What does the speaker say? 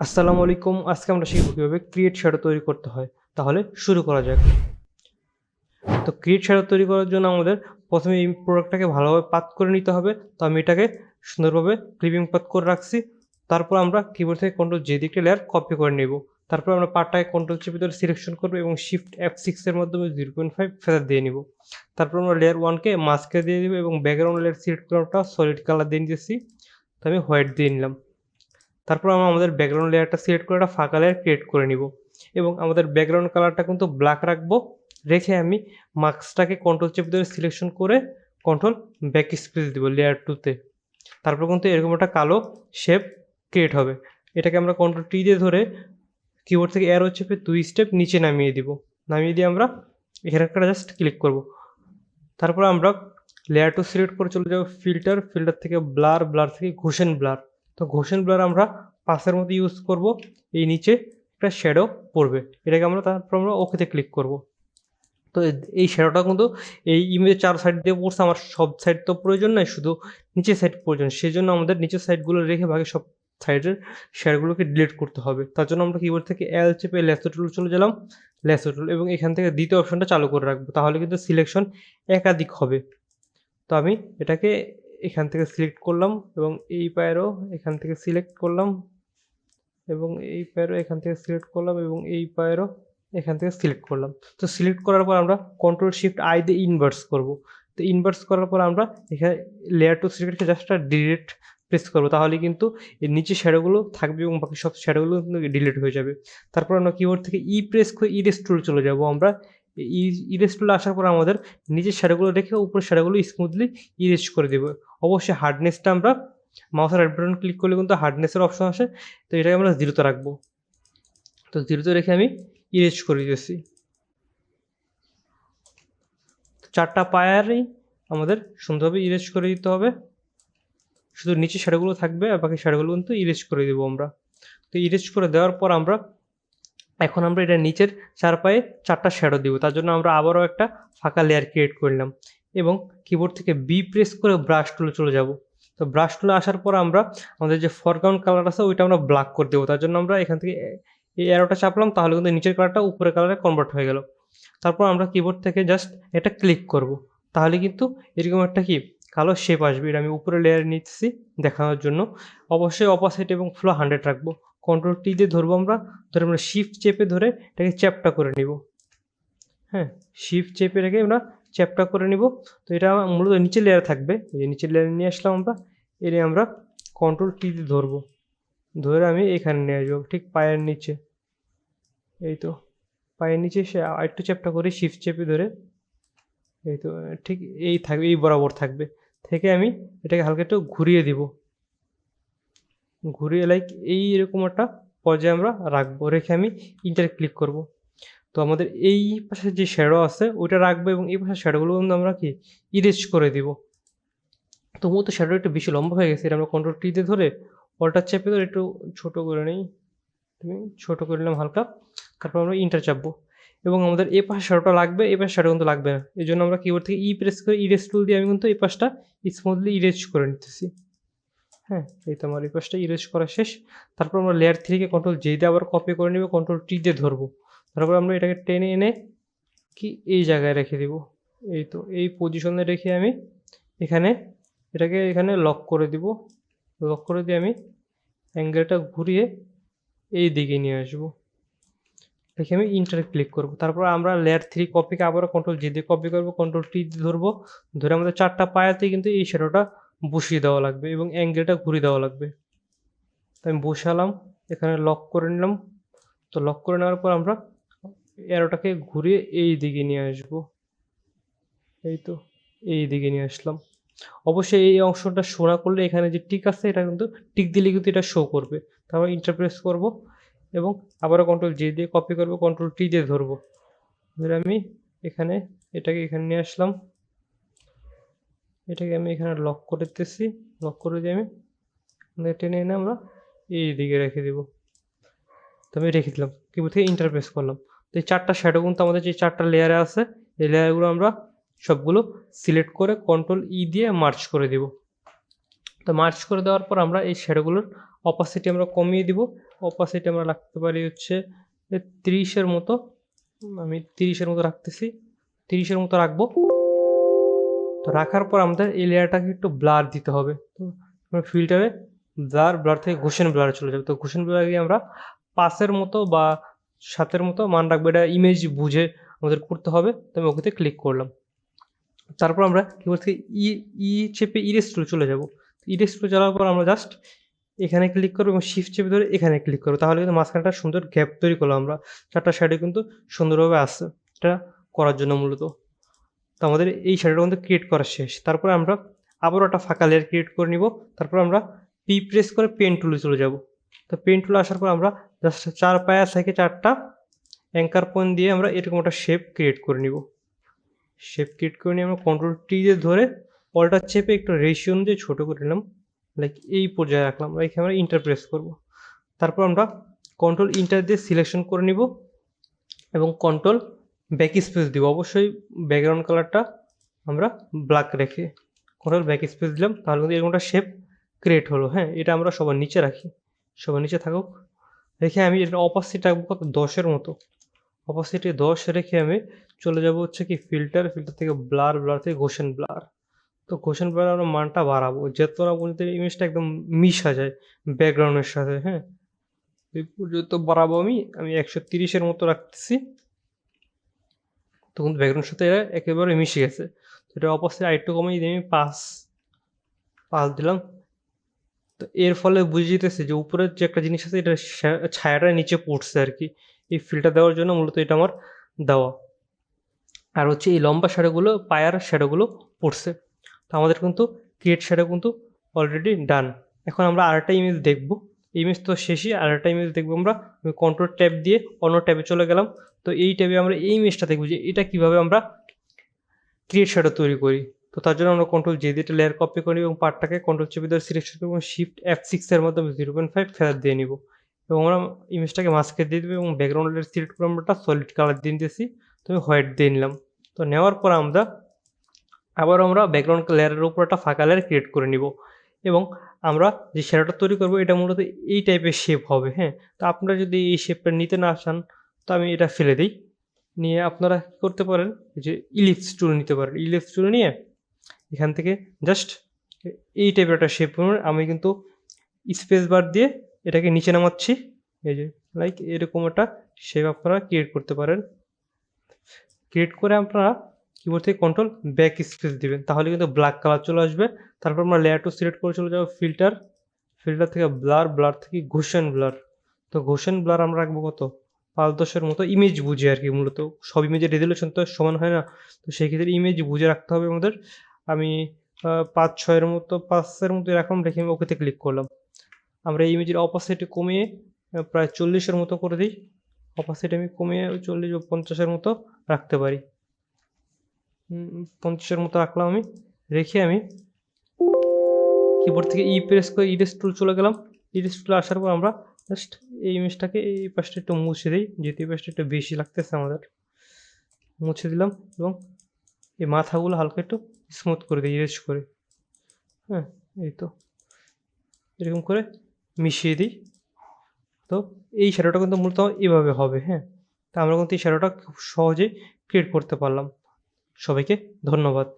আসসালামু আলাইকুম। আজকে আমরা শিখব কীভাবে ক্রিয়েট শ্যাডো তৈরি করতে হয়। তাহলে শুরু করা যাক। তো ক্রিয়েট শ্যাডো তৈরি করার জন্য আমাদের প্রথমে এই প্রোডাক্টটাকে ভালোভাবে পাত করে নিতে হবে। তো আমি এটাকে সুন্দরভাবে ক্লিপিং পাত করে রাখছি। তারপর আমরা কিবোর্ড থেকে কন্ট্রোল যে দিকটা লেয়ার কপি করে নেব। তারপর আমরা পার্টটাকে কন্ট্রোল চেপে ধরে সিলেকশন করব এবং শিফট এফ সিক্সের মাধ্যমে জিরো পয়েন্ট ফাইভ ফেদার দিয়ে নিব। তারপর আমরা লেয়ার ওয়ানকে মাস্কে দিয়ে দেবো এবং ব্যাকগ্রাউন্ড লেয়ার সিলেক্ট করাটা সলিড কালার দিয়ে নিতেছি। তো আমি হোয়াইট দিয়ে নিলাম। তারপর আমরা আমাদের ব্যাকগ্রাউন্ড লেয়ারটা সিলেক্ট করে একটা ফাঁকা লেয়ার ক্রিয়েট করে নিব। এবং আমাদের ব্যাকগ্রাউন্ড কালারটা কিন্তু ব্ল্যাক রাখব। রেখে আমি মাস্কটাকে কন্ট্রোল চেপে ধরে সিলেকশন করে কন্ট্রোল ব্যাক স্পেস দিব লেয়ার টুতে তারপর কিন্তু এরকম একটা কালো শেপ ক্রিয়েট হবে। এটাকে আমরা কন্ট্রোল টি দিয়ে ধরে কিবোর্ড থেকে অ্যারো চেপে দুই স্টেপ নিচে নামিয়ে দিব। নামিয়ে দিয়ে আমরা এখানে একটা জাস্ট ক্লিক করব। তারপর আমরা লেয়ার টু সিলেক্ট করে চলে যাব ফিল্টার ফিল্টার থেকে ব্লার ব্লার থেকে ঘোষেন ব্লার তো ঘোষণ ব্লার আমরা পাসের মতো ইউজ করব, এই নিচে একটা শ্যাডো পড়বে। এটাকে আমরা তারপর আমরা ওকেতে ক্লিক করব। তো এই শ্যাডোটা কিন্তু এই ইমেজের চার সাইড দিয়ে পড়ছে, আমার সব সাইড তো প্রয়োজন নয় শুধু নিচের সাইড প্রয়োজন। সেই জন্য আমাদের নিচের সাইডগুলো রেখে বাকি সব সাইডের শেয়ারগুলোকে ডিলিট করতে হবে। তার জন্য আমরা কিবোর্ড থেকে এল চেপে ল্যাসো টুল চলে গেলাম। ল্যাসো টুল এবং এখান থেকে দ্বিতীয় অপশনটা চালু করে রাখব। তাহলে কিন্তু সিলেকশন একাধিক হবে। তো আমি এটাকে এখান থেকে সিলেক্ট করলাম এবং এই পায়েরও এখান থেকে সিলেক্ট করলাম এবং এই পায়েরও এখান থেকে সিলেক্ট করলাম এবং এই পায়েরও এখান থেকে সিলেক্ট করলাম। তো সিলেক্ট করার পর আমরা কন্ট্রোল শিফট আই দিয়ে ইনভার্স করব। তো ইনভার্স করার পর আমরা এখানে layer two select just delete press করব। তাহলে কিন্তু এর নিচে শ্যাডোগুলো থাকবে এবং বাকি সব শ্যাডোগুলো কিন্তু ডিলিট হয়ে যাবে। তারপর আমরা কিবোর্ড থেকে ই প্রেস করে ইরেস টুল চলে যাব। আমরা ইরেস টুলে আসার পর আমাদের নিচের শ্যাডোগুলো রেখে উপরের শ্যাডোগুলো স্মুথলি ইরেজ করে দেবো। অবশ্যই হার্ডনেসটা আমরা মাউসের রাইট বাটন ক্লিক করলে কিন্তু হার্ডনেসের অপশন আসে। তো এটাকে আমরা জিরোতে রাখব। তো জিরোতে রেখে আমি ইরেজ করে দিয়েছি চারটা পায়ারই আমাদের সুন্দরভাবে ইরেজ করে দিতে হবে। শুধু নিচে শ্যাডোগুলো থাকবে, আর বাকি শ্যাডোগুলো কিন্তু ইরেজ করে দেবো আমরা। তো ইরেজ করে দেওয়ার পর আমরা এখন আমরা এটা নিচের চার পায়ে চারটা শ্যাডো দিব। তার জন্য আমরা আবারও একটা ফাঁকা লেয়ার ক্রিয়েট করলাম এবং কিবোর্ড থেকে বি প্রেস করে ব্রাশ টুলে চলে যাব। তো ব্রাশ টুলে আসার পর আমরা আমাদের যে ফরগ্রাউন্ড কালার আছে ওইটা আমরা ব্ল্যাক করে দেবো। তার জন্য আমরা এখান থেকে এই অ্যারোটা চাপলাম, তাহলে কিন্তু নিচের কালারটা উপরের কালারে কনভার্ট হয়ে গেল। তারপর আমরা কিবোর্ড থেকে জাস্ট এটা ক্লিক করব। তাহলে কিন্তু এরকম একটা কি কালো শেপ আসবে। এটা আমি উপরে লেয়ার নিচ্ছি দেখানোর জন্য। অবশ্যই অপোজিট এবং ফ্লো হান্ড্রেড রাখব। কন্ট্রোল টি দিয়ে ধরবো আমরা, ধরে আমরা শিফট চেপে ধরে এটাকে চ্যাপটা করে নিব। হ্যাঁ শিফট চেপে রেখে আমরা চ্যাপটা করে নিব। তো এটা মূলত নিচে লেয়ার থাকবে, এই যে নিচে লেয়ার নিয়ে আসলাম আমরা, এনে আমরা কন্ট্রোল টি দিয়ে ধরবো। ধরে আমি এখানে নিয়ে আসব, ঠিক পায়ের নিচে। এই তো, পায়ের নিচে সে আরেকটু চ্যাপটা করে শিফট চেপে ধরে, এই তো, ঠিক এই থাকবে, এই বরাবর থাকবে। থেকে আমি এটাকে হালকা একটু ঘুরিয়ে দিব। ঘুরিয়ে লাইক এই এরকম একটা পর্যায়ে আমরা রাখব। রেখে আমি ইন্টার ক্লিক করব। তো আমাদের এই পাশে যে শ্যাডো আছে, ওইটা রাখব এবং এই পাশে শ্যাডোগুলো কিন্তু আমরা কি? ইরেজ করে দিব। তো মূলত শ্যাডো একটু বেশি লম্বা হয়ে গেছে, এটা আমরা কন্ট্রোল টিতে ধরে অল্টার চেপে ধরে একটু ছোট করে নিই। তুমি ছোট করে নিলাম হালকা, তারপর আমরা ইন্টার চাপবো। এবং আমাদের এই পাশে শ্যাডোটা লাগবে, এই পাশে শ্যাডো কিন্তু লাগবে না। এই জন্য আমরা কিবোর্ড থেকে ই প্রেস করে ইরেজ টুল দিয়ে আমি কিন্তু এই পাশটা স্মুথলি ইরেজ করে নিতেছি। হ্যাঁ এই তো আমার পাশটা ইরেজ করা শেষ। তারপর আমরা লেয়ার থ্রিকে কন্ট্রোল জে দিয়ে আবার কপি করে নেব কন্ট্রোল টি দিয়ে ধরবো। তারপর আমরা এটাকে টেনে এনে কি এই জায়গায় রেখে দিব। এই তো, এই পজিশনে রেখে আমি এখানে এটাকে এখানে লক করে দিব। লক করে দিয়ে আমি অ্যাঙ্গেলটা ঘুরিয়ে এই দিকে নিয়ে আসব। দেখে আমি ইন্টার ক্লিক করব। তারপর আমরা লেয়ার থ্রি কপিকে আবারও কন্ট্রোল জি দিয়ে কপি করব কন্ট্রোল টি দিয়ে ধরবো। ধরে আমাদের চারটা পায়াতে কিন্তু এই শ্যাডোটা বসিয়ে দেওয়া লাগবে এবং অ্যাঙ্গেলটা ঘুরিয়ে দেওয়া লাগবে। তো আমি বসালাম, এখানে লক করে নিলাম। তো লক করে নেওয়ার পর আমরা অ্যারোটাকে ঘুরিয়ে এই দিকে নিয়ে আসব। এই তো, এই দিকে নিয়ে আসলাম। অবশ্যই এই অংশটা শো না করলে এখানে যে টিক আছে, এটা কিন্তু টিক দিলে কিন্তু এটা শো করবে। তারপর ইন্টারপ্রেস করব এবং আবারও কন্ট্রোল জে দিয়ে কপি করব কন্ট্রোল টি দিয়ে ধরবো। ধরে আমি এখানে, এটাকে এখানে নিয়ে আসলাম। এটাকে আমি এখানে লক করে দিতেছি। লক করে দিয়ে আমি টেনে এনে আমরা এই দিকে রেখে দেবো। তো আমি রেখে দিলাম। কিবোর্ড থেকে ইন্টারপ্রেস করলাম। তো এই চারটা শ্যাডো কিন্তু আমাদের যে চারটা লেয়ারে আছে, এই লেয়ারগুলো আমরা সবগুলো সিলেক্ট করে কন্ট্রোল ই দিয়ে মার্চ করে দিব। তো মার্চ করে দেওয়ার পর আমরা এই শ্যাডোগুলোর অপাসিটি আমরা কমিয়ে দিব। অপাসিটি আমরা রাখতে পারি হচ্ছে তিরিশের মতো, আমি তিরিশের মতো রাখতেছি। তিরিশের মতো রাখব। তো রাখার পর আমাদের এই লেয়ারটাকে একটু ব্লার দিতে হবে। তো ফিল্টারে ব্লার ব্লার থেকে ঘোষণ ব্লার চলে যাবে। তো ঘোষণ ব্লার গিয়ে আমরা পাঁচের মতো বা সাতের মতো মান রাখব। এটা ইমেজ বুঝে আমাদের করতে হবে। তো আমি ওকেতে ক্লিক করলাম। তারপর আমরা কী বলছি? ই ই চেপে ইরেস টুলে চলে যাব। ইরেস টুলে যাওয়ার পর আমরা জাস্ট এখানে ক্লিক করব এবং শিফট চেপে ধরে এখানে ক্লিক করব। তাহলে কিন্তু মাঝখানটা সুন্দর গ্যাপ তৈরি করলাম আমরা। চারটা সাইডে কিন্তু সুন্দরভাবে আসছে। এটা করার জন্য মূলত। তো আমাদের এই শাড়িটা কিন্তু ক্রিয়েট করা শেষ। তারপরে আমরা আবারও একটা ফাঁকা লেয়ার ক্রিয়েট করে নিব। তারপর আমরা পি প্রেস করে পেন টুলে চলে যাব। তো পেন টুলে আসার পর আমরা জাস্ট চার পায়া থেকে চারটা অ্যাঙ্কার পয়েন্ট দিয়ে আমরা এরকম একটা শেপ ক্রিয়েট করে নিব। শেপ ক্রিয়েট করে নিয়ে আমরা কন্ট্রোল টি দিয়ে ধরে অলটা চেপে একটু রেশিও অনুযায়ী ছোটো করে নিলাম। লাইক এই পর্যায়ে রাখলাম। এখানে আমরা ইন্টার প্রেস করব। তারপর আমরা কন্ট্রোল ইন্টার দিয়ে সিলেকশন করে নিব এবং কন্ট্রোল ব্যাক স্পেস দিব। অবশ্যই ব্যাকগ্রাউন্ড কালারটা আমরা ব্ল্যাক রেখে কন্ট্রোল ব্যাক স্পেস দিলাম, তাহলে কিন্তু এরকম একটা শেপ ক্রিয়েট হলো। হ্যাঁ এটা আমরা সবার নিচে রাখি। সবার নিচে থাকুক। রেখে আমি এটা অপাসিটি রাখব কত? দশের মতো। অপাসিটি দশ রেখে আমি চলে যাব হচ্ছে কি ফিল্টার ফিল্টার থেকে ব্লার ব্লার থেকে ঘোষণ ব্লার তো ঘোষণ ব্লার আমরা মানটা বাড়াবো। যত না পর্যন্ত ইমেজটা একদম মিশা যায় ব্যাকগ্রাউন্ডের সাথে হ্যাঁ। এই পর্যন্ত বাড়াবো আমি। আমি একশো তিরিশের মতো রাখতেছি। তখন ব্যাকগ্রাউন্ডের সাথে এরা একেবারে মিশে গেছে। তো এটা অপোজিট আরেকটু কমিয়ে যদি আমি পাঁচ পাঁচ দিলাম। তো এর ফলে বুঝে যেতেছে যে উপরের যে একটা জিনিস আছে, এটা ছায়াটা নিচে পড়ছে আর কি। এই ফিল্টার দেওয়ার জন্য মূলত এটা আমার দেওয়া। আর হচ্ছে এই লম্বা শ্যাডোগুলো পায়ার শ্যাডোগুলো পড়ছে। তো আমাদের কিন্তু ক্রিয়েট শ্যাডো কিন্তু অলরেডি ডান এখন আমরা আরেকটা ইমেজ দেখব। ইমেজ তো শেষই, আর একটা ইমেজ দেখব আমরা কন্ট্রোল ট্যাব দিয়ে অন্য ট্যাবে চলে গেলাম। তো এই ট্যাবে আমরা এই ইমেজটা দেখব যে এটা কীভাবে আমরা ক্রিয়েট শ্যাডো তৈরি করি। তো তার জন্য আমরা কন্ট্রোল জে দিয়ে লেয়ার কপি করি এবং পার্টটাকে কন্ট্রোল চেপে ধরে সিলেকশন করব এবং শিফট এফ সিক্সের মাধ্যমে জিরো পয়েন্ট ফাইভ ফেরত দিয়ে নিব। এবং আমরা ইমেজটাকে মাস্কে দিয়ে দেবো এবং ব্যাকগ্রাউন্ডের সিলেক্ট করে আমরা সলিড কালার দিয়ে দিয়েছি তো আমি হোয়াইট দিয়ে নিলাম। তো নেওয়ার পর আমরা, আবার আমরা ব্যাকগ্রাউন্ড লেয়ারের উপর একটা ফাঁকা লেয়ার ক্রিয়েট করে নিব। এবং আমরা যে শ্যাডোটা তৈরি করব, এটা মূলত এই টাইপের শেপ হবে হ্যাঁ? তো আপনারা যদি এই শেপটা নিতে না চান, তো আমি এটা ফেলে দিই। নিয়ে আপনারা কী করতে পারেন যে ইলিপস টুল নিতে পারেন। ইলিপস টুল নিয়ে এখান থেকে জাস্ট এই টাইপের একটা শেপ আমি কিন্তু স্পেস বার দিয়ে এটাকে নিচে নামাচ্ছি। এই যে লাইক এরকম একটা শেপ আপনারা ক্রিয়েট করতে পারেন। ক্রিয়েট করে আপনারা কিবোর্ড থেকে কন্ট্রোল ব্যাক স্পেস দিবেন। তাহলে কিন্তু ব্ল্যাক কালার চলে আসবে। তারপর আমরা লেয়ার টু সিলেক্ট করে চলে যাব ফিল্টার ফিল্টার থেকে ব্লার ব্লার থেকে ঘোষণ ব্লার তো ঘোষণ ব্লার আমরা রাখব কত? পাঁচ দশের মতো ইমেজ বুঝে আর কি, মূলত সব ইমেজের রেজলিউশন তো সমান হয় না। তো সেই ক্ষেত্রে ইমেজ বুঝে রাখতে হবে আমাদের। আমি পাঁচ, ছয়ের মতো পাঁচের মতো রাখলাম রেখে আমি ওকেতে ক্লিক করলাম। আমরা ইমেজের অপোসিটি কমিয়ে প্রায় চল্লিশের মতো করে দিই। অপোসিট আমি কমিয়ে চল্লিশ পঞ্চাশের মতো রাখতে পারি। পঞ্চাশের মতো রাখলাম আমি, রেখে আমি কিবোর্ড থেকে ই প্রেস করে ইরেস টুল চলে গেলাম। ইরেস টুল আসার পর আমরা জাস্ট এই ইমেজটাকে এই পাশটা একটু মুছে দিই, যেহেতু এই পাশটা একটু বেশি লাগতেছে আমাদের। মুছে দিলাম এবং এই মাথাগুলো হালকা একটু স্মুথ করে দিই ইরেজ করে। হ্যাঁ এই তো। এরকম করে মিশিয়ে দিই। তো এই শ্যাডোটা কিন্তু মূলত এভাবে হবে হ্যাঁ। তা আমরা কিন্তু এই শ্যাডোটা খুব সহজেই ক্রিয়েট করতে পারলাম। সবাইকে ধন্যবাদ।